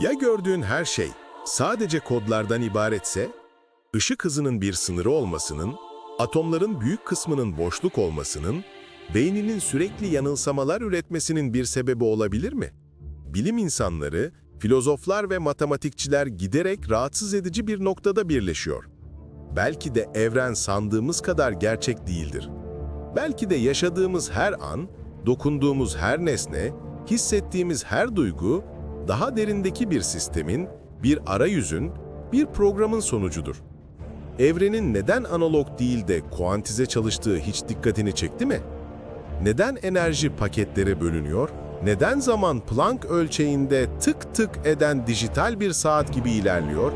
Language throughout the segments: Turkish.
Ya gördüğün her şey sadece kodlardan ibaretse, ışık hızının bir sınırı olmasının, atomların büyük kısmının boşluk olmasının, beyninin sürekli yanılsamalar üretmesinin bir sebebi olabilir mi? Bilim insanları, filozoflar ve matematikçiler giderek rahatsız edici bir noktada birleşiyor. Belki de evren sandığımız kadar gerçek değildir. Belki de yaşadığımız her an, dokunduğumuz her nesne, hissettiğimiz her duygu, daha derindeki bir sistemin, bir arayüzün, bir programın sonucudur. Evrenin neden analog değil de kuantize çalıştığı hiç dikkatini çekti mi? Neden enerji paketlere bölünüyor? Neden zaman Planck ölçeğinde tık tık eden dijital bir saat gibi ilerliyor?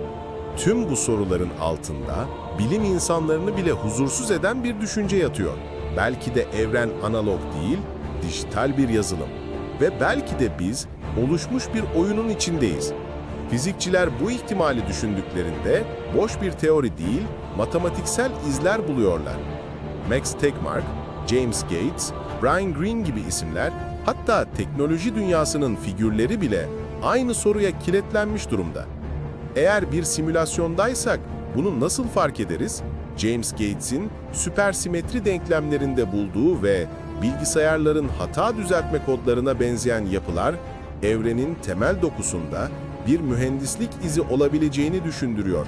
Tüm bu soruların altında bilim insanlarını bile huzursuz eden bir düşünce yatıyor. Belki de evren analog değil, dijital bir yazılım. Ve belki de biz oluşmuş bir oyunun içindeyiz. Fizikçiler bu ihtimali düşündüklerinde boş bir teori değil, matematiksel izler buluyorlar. Max Tegmark, James Gates, Brian Greene gibi isimler, hatta teknoloji dünyasının figürleri bile aynı soruya kilitlenmiş durumda. Eğer bir simülasyondaysak bunu nasıl fark ederiz? James Gates'in süpersimetri denklemlerinde bulduğu ve bilgisayarların hata düzeltme kodlarına benzeyen yapılar, evrenin temel dokusunda bir mühendislik izi olabileceğini düşündürüyor.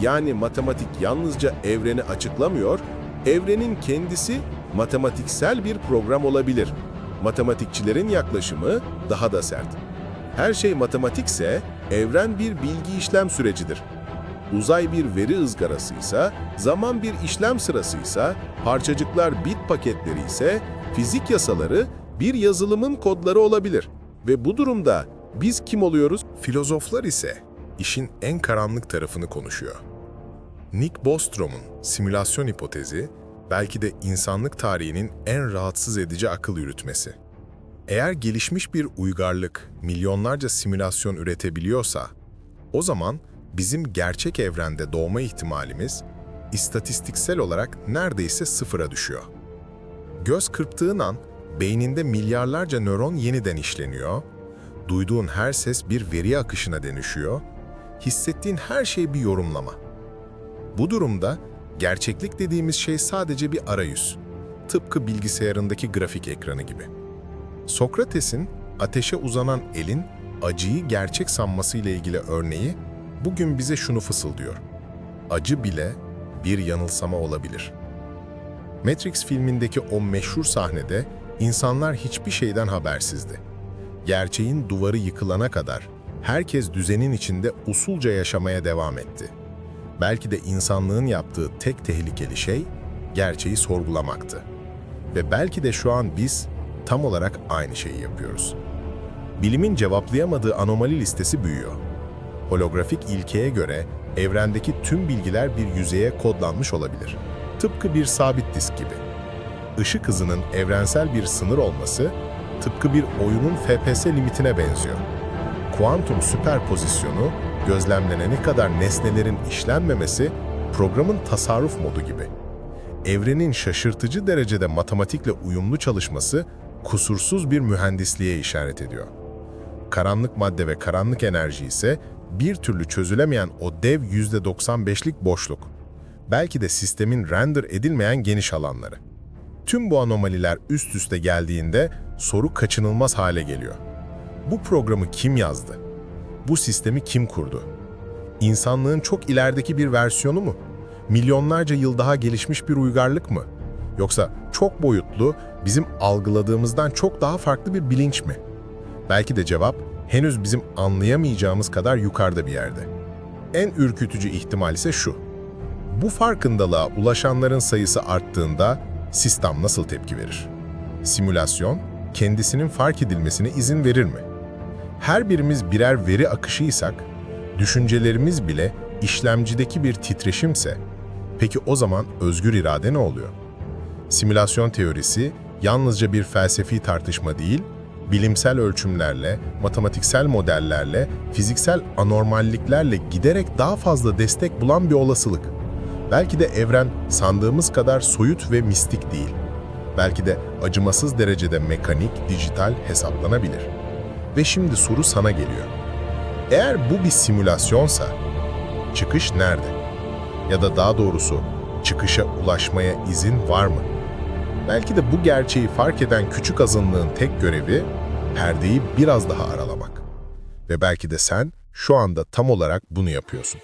Yani matematik yalnızca evreni açıklamıyor, evrenin kendisi matematiksel bir program olabilir. Matematikçilerin yaklaşımı daha da sert. Her şey matematikse evren bir bilgi işlem sürecidir. Uzay bir veri ızgarasıysa, zaman bir işlem sırasıysa, parçacıklar bit paketleri ise fizik yasaları bir yazılımın kodları olabilir. Ve bu durumda biz kim oluyoruz? Filozoflar ise işin en karanlık tarafını konuşuyor. Nick Bostrom'un simülasyon hipotezi belki de insanlık tarihinin en rahatsız edici akıl yürütmesi. Eğer gelişmiş bir uygarlık milyonlarca simülasyon üretebiliyorsa, o zaman bizim gerçek evrende doğma ihtimalimiz istatistiksel olarak neredeyse sıfıra düşüyor. Göz kırptığın an beyninde milyarlarca nöron yeniden işleniyor, duyduğun her ses bir veri akışına dönüşüyor, hissettiğin her şey bir yorumlama. Bu durumda gerçeklik dediğimiz şey sadece bir arayüz. Tıpkı bilgisayarındaki grafik ekranı gibi. Sokrates'in ateşe uzanan elin acıyı gerçek sanmasıyla ilgili örneği bugün bize şunu fısıldıyor. Acı bile bir yanılsama olabilir. Matrix filmindeki o meşhur sahnede insanlar hiçbir şeyden habersizdi. Gerçeğin duvarı yıkılana kadar herkes düzenin içinde usulca yaşamaya devam etti. Belki de insanlığın yaptığı tek tehlikeli şey gerçeği sorgulamaktı. Ve belki de şu an biz tam olarak aynı şeyi yapıyoruz. Bilimin cevaplayamadığı anomali listesi büyüyor. Holografik ilkeye göre evrendeki tüm bilgiler bir yüzeye kodlanmış olabilir. Tıpkı bir sabit disk gibi. Işık hızının evrensel bir sınır olması, tıpkı bir oyunun FPS limitine benziyor. Kuantum süperpozisyonu, gözlemlenene kadar nesnelerin işlenmemesi, programın tasarruf modu gibi. Evrenin şaşırtıcı derecede matematikle uyumlu çalışması, kusursuz bir mühendisliğe işaret ediyor. Karanlık madde ve karanlık enerji ise bir türlü çözülemeyen o dev %95'lik boşluk. Belki de sistemin render edilmeyen geniş alanları. Tüm bu anomaliler üst üste geldiğinde soru kaçınılmaz hale geliyor. Bu programı kim yazdı? Bu sistemi kim kurdu? İnsanlığın çok ilerideki bir versiyonu mu? Milyonlarca yıl daha gelişmiş bir uygarlık mı? Yoksa çok boyutlu, bizim algıladığımızdan çok daha farklı bir bilinç mi? Belki de cevap henüz bizim anlayamayacağımız kadar yukarıda bir yerde. En ürkütücü ihtimal ise şu. Bu farkındalığa ulaşanların sayısı arttığında sistem nasıl tepki verir? Simülasyon kendisinin fark edilmesine izin verir mi? Her birimiz birer veri akışıysak, düşüncelerimiz bile işlemcideki bir titreşimse, peki o zaman özgür irade ne oluyor? Simülasyon teorisi yalnızca bir felsefi tartışma değil, bilimsel ölçümlerle, matematiksel modellerle, fiziksel anormalliklerle giderek daha fazla destek bulan bir olasılık. Belki de evren sandığımız kadar soyut ve mistik değil. Belki de acımasız derecede mekanik, dijital hesaplanabilir. Ve şimdi soru sana geliyor. Eğer bu bir simülasyonsa, çıkış nerede? Ya da daha doğrusu çıkışa ulaşmaya izin var mı? Belki de bu gerçeği fark eden küçük azınlığın tek görevi perdeyi biraz daha aralamak. Ve belki de sen şu anda tam olarak bunu yapıyorsun.